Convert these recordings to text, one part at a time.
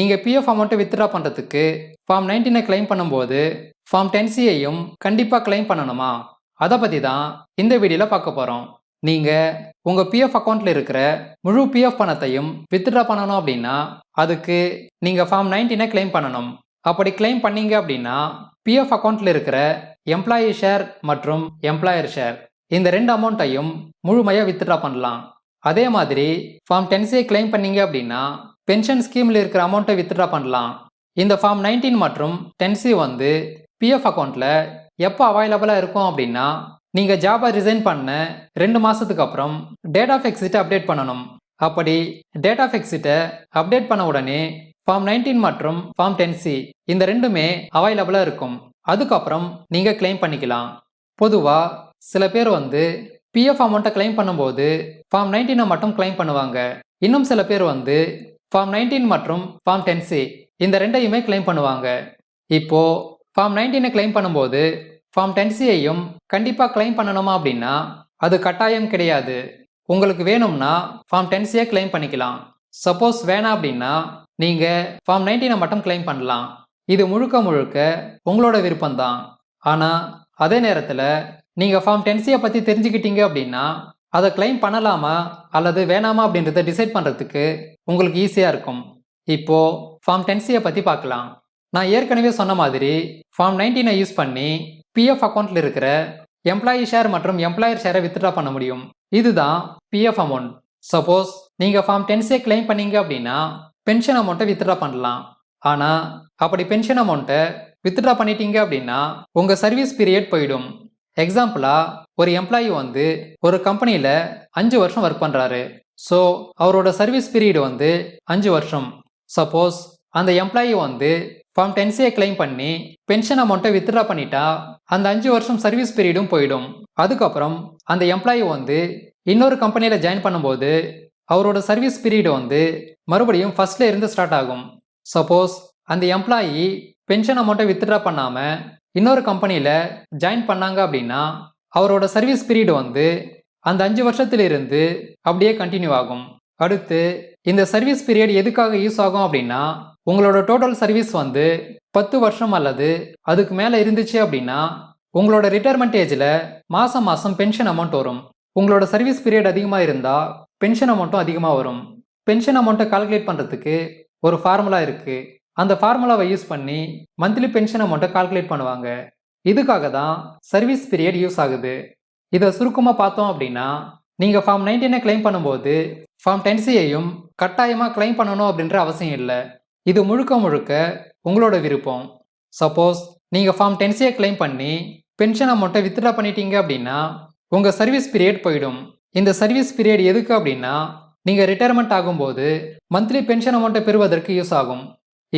நீங்கள் பிஎஃப் அமௌண்ட்டை வித்ட்ரா பண்ணுறதுக்கு ஃபார்ம் நைன்டீனை கிளைம் பண்ணும்போது ஃபார்ம் டென் சியையும் கண்டிப்பாக கிளைம் பண்ணணுமா? அதை பற்றி தான் இந்த வீடியோவில் பார்க்க போகிறோம் நீங்கள் உங்கள் பிஎஃப் அக்கௌண்ட்டில் இருக்கிற முழு பிஎஃப் பணத்தையும் வித்ட்ரா பண்ணணும் அப்படின்னா அதுக்கு நீங்கள் ஃபார்ம் நைன்டீனை கிளைம் பண்ணணும். அப்படி கிளைம் பண்ணீங்க அப்படின்னா பிஎஃப் அக்கௌண்ட்டில் இருக்கிற எம்ப்ளாயி ஷேர் மற்றும் எம்ப்ளாயர் ஷேர் இந்த ரெண்டு அமௌண்ட்டையும் முழுமையாக வித்ட்ரா பண்ணலாம். அதே மாதிரி ஃபார்ம் டென்சியை கிளைம் பண்ணீங்க அப்படின்னா பென்ஷன் ஸ்கீமில் இருக்கிற அமௌண்ட்டை வித்ட்ரா பண்ணலாம். இந்த ஃபார்ம் நைன்டீன் மற்றும் டென்சி வந்து பிஎஃப் அக்கௌண்ட்டில் எப்போ அவைலபிளாக இருக்கும் அப்படின்னா நீங்கள் ஜாபை ரிசைன் பண்ண ரெண்டு மாதத்துக்கு அப்புறம் டேட் ஆஃப் எக்ஸிட்டை அப்டேட் பண்ணணும். அப்படி டேட் ஆஃப் எக்ஸிட்டை அப்டேட் பண்ண உடனே ஃபார்ம் நைன்டீன் மற்றும் ஃபார்ம் டென்சி இந்த ரெண்டுமே அவைலபிளாக இருக்கும். அதுக்கப்புறம் நீங்கள் கிளைம் பண்ணிக்கலாம். பொதுவாக சில பேர் வந்து பிஎஃப் அமௌண்ட்டை கிளைம் பண்ணும்போது ஃபார்ம் நைன்டீனை மட்டும் கிளைம் பண்ணுவாங்க. இன்னும் சில பேர் வந்து ஃபார்ம் நைன்டீன் மற்றும் ஃபார்ம் டென்சி இந்த ரெண்டையுமே கிளைம் பண்ணுவாங்க. இப்போ ஃபார்ம் நைன்டீனை கிளைம் பண்ணும்போது ஃபார்ம் டென்சியையும் கண்டிப்பாக கிளைம் பண்ணணுமா அப்படின்னா அது கட்டாயம் கிடையாது. உங்களுக்கு வேணும்னா ஃபார்ம் டென்சியை கிளைம் பண்ணிக்கலாம். சப்போஸ் வேணாம் அப்படின்னா நீங்கள் ஃபார்ம் நைன்டீனை மட்டும் கிளைம் பண்ணலாம். இது முழுக்க முழுக்க உங்களோட விருப்பம்தான். ஆனால் அதே நேரத்தில் நீங்கள் ஃபார்ம் டென்சியை பற்றி தெரிஞ்சுக்கிட்டீங்க அப்படின்னா அதை கிளைம் பண்ணலாமா? அல்லது வேணாமா அப்படின்றத டிசைட் பண்ணுறதுக்கு உங்களுக்கு ஈஸியாக இருக்கும். இப்போது ஃபார்ம் டென்சியை பற்றி பார்க்கலாம். நான் ஏற்கனவே சொன்ன மாதிரி ஃபார்ம் நைன்டீனை யூஸ் பண்ணி பிஎஃப் அக்கௌண்ட்டில் இருக்கிற எம்ப்ளாயி ஷேர் மற்றும் எம்ப்ளாயர் ஷேரை வித்ட்ரா பண்ண முடியும். இதுதான் பிஎஃப் அமௌண்ட் சப்போஸ் நீங்கள் ஃபார்ம் டென்ஸே கிளைம் பண்ணீங்க அப்படின்னா பென்ஷன் அமௌண்ட்டை வித்ட்ரா பண்ணலாம். ஆனால் அப்படி பென்ஷன் அமௌண்ட்டை வித்ட்ரா பண்ணிட்டீங்க அப்படின்னா உங்கள் சர்வீஸ் பீரியட் போயிடும். எக்ஸாம்பிளாக ஒரு எம்ப்ளாயி வந்து ஒரு கம்பெனியில் அஞ்சு வருஷம் ஒர்க் பண்ணுறாரு ஸோ அவரோட சர்வீஸ் பீரியடு வந்து அஞ்சு வருஷம். சப்போஸ் அந்த எம்ப்ளாயி வந்து ஃபார்ம் டென்சியை கிளைம் பண்ணி பென்ஷன் அமௌண்ட்டை வித்ட்ரா பண்ணிட்டா அந்த அஞ்சு வருஷம் சர்வீஸ் பீரியடும் போயிடும். அதுக்கப்புறம் அந்த எம்ப்ளாயி வந்து இன்னொரு கம்பெனியில் ஜாயின் பண்ணும்போது அவரோட சர்வீஸ் பீரியடு வந்து மறுபடியும் ஃபர்ஸ்ட்ல இருந்து ஸ்டார்ட் ஆகும். சப்போஸ் அந்த எம்ப்ளாயி பென்ஷன் அமௌண்ட்டை வித்ட்ரா பண்ணாமல் இன்னொரு கம்பெனியில் ஜாயின் பண்ணாங்க அப்படின்னா அவரோட சர்வீஸ் பீரியட் வந்து அந்த அஞ்சு வருஷத்திலிருந்து அப்படியே கண்டினியூ ஆகும். அடுத்து இந்த சர்வீஸ் பீரியட் எதுக்காக யூஸ் ஆகும் அப்படின்னா உங்களோட டோட்டல் சர்வீஸ் வந்து பத்து வருஷம் அல்லது அதுக்கு மேலே இருந்துச்சு அப்படின்னா உங்களோட ரிட்டையர்மெண்ட் ஏஜில் மாதம் மாதம் பென்ஷன் அமௌண்ட் வரும். உங்களோட சர்வீஸ் பீரியட் அதிகமாக இருந்தால் பென்ஷன் அமௌண்ட்டும் அதிகமாக வரும். பென்ஷன் அமௌண்ட்டை கால்குலேட் பண்ணுறதுக்கு ஒரு ஃபார்முலா இருக்குது அந்த ஃபார்முலாவை யூஸ் பண்ணி மந்த்லி பென்ஷன் அமௌண்ட்டை கால்குலேட் பண்ணுவாங்க. இதுக்காக தான் சர்வீஸ் பீரியட் யூஸ் ஆகுது. இதை சுருக்கமாக பார்த்தோம் அப்படின்னா நீங்கள் ஃபார்ம் நைன்டீனை கிளைம் பண்ணும்போது ஃபார்ம் டென்சியையும் கட்டாயமாக கிளைம் பண்ணணும் அப்படின்ற அவசியம் இல்லை. இது முழுக்க முழுக்க உங்களோட விருப்பம். சப்போஸ் நீங்கள் ஃபார்ம் டென்சியை கிளைம் பண்ணி பென்ஷன் அமௌண்ட்டை வித்ட்ரா பண்ணிட்டீங்க அப்படின்னா உங்கள் சர்வீஸ் பீரியட் போயிடும். இந்த சர்வீஸ் பீரியட் எதுக்கு அப்படின்னா நீங்கள் ரிட்டையர்மெண்ட் ஆகும்போது மந்த்லி பென்ஷன் அமௌண்ட்டை பெறுவதற்கு யூஸ் ஆகும்.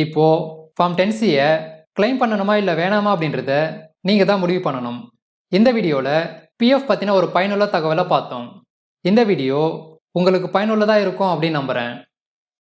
இப்போது ஃபார்ம் டென்சியை கிளைம் பண்ணணுமா இல்லை வேணாமா அப்படின்றத நீங்கள் தான் முடிவு பண்ணணும். இந்த வீடியோவில் பிஎஃப் பற்றின ஒரு பயனுள்ள தகவலை பார்த்தோம். இந்த வீடியோ உங்களுக்கு பயனுள்ளதாக இருக்கும் அப்படின்னு நம்புகிறேன்